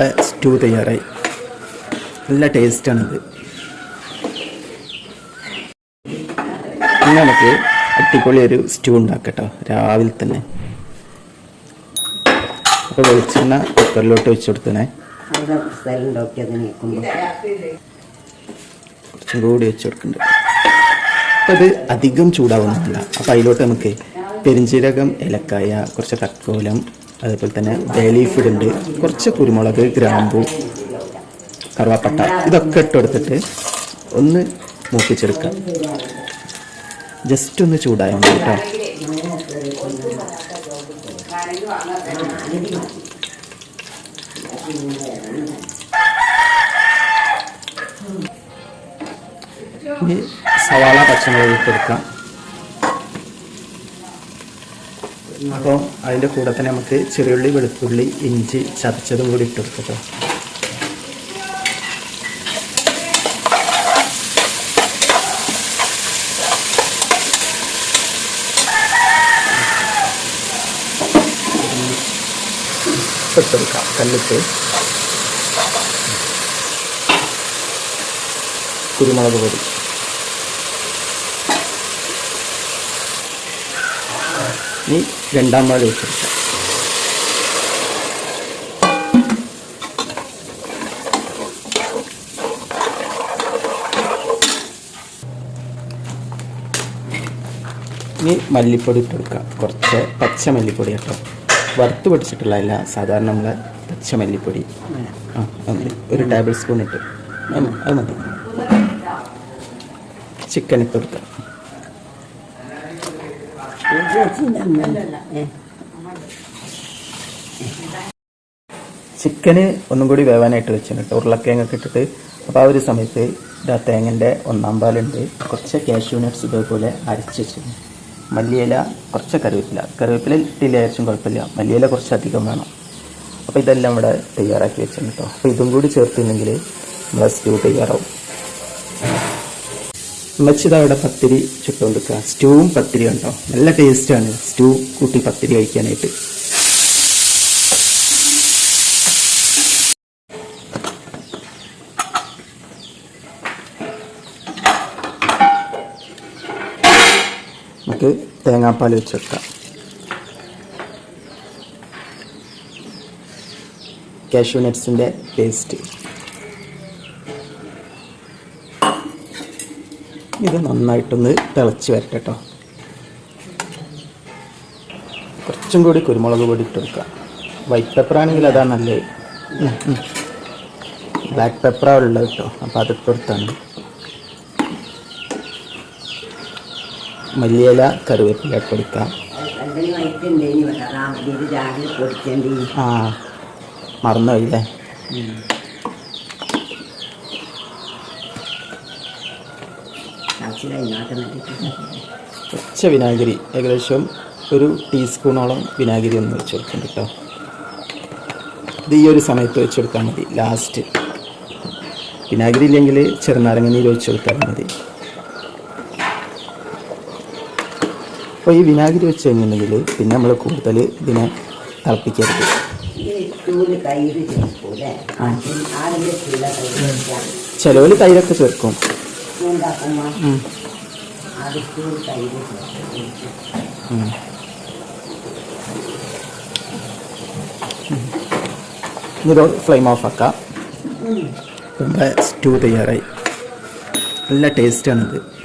നമ്മുടെ സ്റ്റൂ തയ്യാറായി. നല്ല ടേസ്റ്റാണിത്. നമുക്ക് അടിപൊളി ഒരു സ്റ്റൂ ഉണ്ടാക്കട്ടോ രാവിലെ തന്നെ. അപ്പോൾ വെളിച്ചെണ്ണ കുക്കറിലോട്ട് വെച്ച് കൊടുത്തണേ. നിൽക്കുമ്പോൾ കുറച്ചും കൂടി വെച്ച് കൊടുക്കുന്നുണ്ട് അപ്പോൾ അത് അധികം ചൂടാവുന്നില്ല അപ്പോൾ അതിലോട്ട് നമുക്ക് പെരിഞ്ചീരകം ഏലക്കായ കുറച്ച് തക്കോലം അതേപോലെ തന്നെ ബേലീഫ് ഇടുന്നുണ്ട്. കുറച്ച് കുരുമുളക് ഗ്രാമ്പു കറുവാപ്പട്ട ഇതൊക്കെ ഇട്ടെടുത്തിട്ട് ഒന്ന് മൂപ്പിച്ചെടുക്കാം. ജസ്റ്റ് ഒന്ന് ചൂടായാൽ മതി കേട്ടോ സവാള പച്ചമുളക് ഇട്ട് കൊടുക്കാം അപ്പോൾ അതിന്റെ കൂടെ തന്നെ നമുക്ക് ചെറിയുള്ളി വെളുത്തുള്ളി ഇഞ്ചി ചതച്ചതും കൂടി ഇട്ട് കൊടുക്കട്ടോ കല്ലിട്ട്. കുരുമുളക് പൊടി. ഇനി രണ്ടാം പാൽ വെച്ചെടുക്കാം ഇനി മല്ലിപ്പൊടി ഇട്ട് കൊടുക്കാം. കുറച്ച് പച്ച മല്ലിപ്പൊടി കേട്ടോ. വറുത്ത് പൊടിച്ചിട്ടുള്ളതല്ല സാധാരണ നമ്മൾ പച്ച മല്ലിപ്പൊടി. ആ മതി. ഒരു ടേബിൾ സ്പൂൺ ഇട്ട്. അത് മതി, ചിക്കൻ ഇട്ട് കൊടുക്കാം. ചിക്കന് ഒന്നും കൂടി വേവാനായിട്ട് വെച്ചു കേട്ടോ. ഉരുളക്കിഴങ്ങൊക്കെ ഇട്ടിട്ട്. അപ്പോൾ ആ ഒരു സമയത്ത് ഇതാ തേങ്ങന്റെ ഒന്നാം പാലുണ്ട്. കുറച്ച് കാഷ്യൂ നട്ട്സ് ഇതേപോലെ അരച്ച് വെച്ചിരുന്നു മല്ലിയില കുറച്ച് കറിവേപ്പില. കറിവേപ്പില ഇട്ടില്ല അരച്ചും കുഴപ്പമില്ല. മല്ലിയില കുറച്ച് അധികം വേണം. അപ്പോൾ ഇതെല്ലാം ഇവിടെ തയ്യാറാക്കി വെച്ചിട്ടുണ്ട് കേട്ടോ. അപ്പോൾ ഇതും കൂടി ചേർത്തില്ലെങ്കിൽ നമ്മൾ സ്റ്റൂ തയ്യാറാവും. ഉമ്മച്ചിത അവിടെ പത്തിരി കൊടുക്കുക സ്റ്റൂവും പത്തിരി ഉണ്ടോ? നല്ല ടേസ്റ്റാണ് സ്റ്റൂ കൂട്ടി പത്തിരി കഴിക്കാനായിട്ട്. നമുക്ക് തേങ്ങാപ്പാൽ വെച്ചെടുക്കാം കാഷ്യൂ നട്ട്സിന്റെ പേസ്റ്റ് ഇത് നന്നായിട്ടൊന്ന് തിളച്ച് വരട്ടെ കേട്ടോ കുറച്ചും കൂടി കുരുമുളക് പൊടി ഇട്ട് കൊടുക്കുക വൈറ്റ് പെപ്പർ ആണെങ്കിൽ അതാ നല്ലത് ബ്ലാക്ക് പെപ്പറാണ് ഉള്ളത് കേട്ടോ അപ്പോൾ അതിട്ട് കൊടുത്താണ് മല്ലിയില കറിവേപ്പില ഇട്ട് കൊടുക്കാം രണ്ടിന് വൈറ്റുണ്ടേനി റാമതിയിൽ രാവിലെ പൊടിക്കേണ്ടി ആ മറന്നുപോയില്ലേ കുറച്ച് വിനാഗിരി ഏകദേശം ഒരു ടീസ്പൂണോളം വിനാഗിരി ഒന്ന് വെച്ച് കേട്ടോ. ഇത് ഈ ഒരു സമയത്ത് വെച്ച് കൊടുത്താൽ മതി ലാസ്റ്റ് വിനാഗിരി ഇല്ലെങ്കിൽ ചെറുനാരങ്ങ നീര് ഒഴിച്ച് കൊടുത്താൽ മതി. അപ്പോൾ ഈ വിനാഗിരി വെച്ച് കഴിഞ്ഞിട്ടുണ്ടെങ്കിൽ പിന്നെ നമ്മൾ കൂടുതൽ ഇതിനെ തിളപ്പിക്കരുത്. ചിലവിൽ ചിലവർ തൈരൊക്കെ ചേർക്കും. ഉണ്ടാക്കുമ്പോൾ ചൂൽ തൈര് ചേർക്കും ഫ്ലെയിം ഓഫ് ആക്കാം. നമ്മുടെ സ്റ്റൂ തയ്യാറായി. നല്ല ടേസ്റ്റാണിത്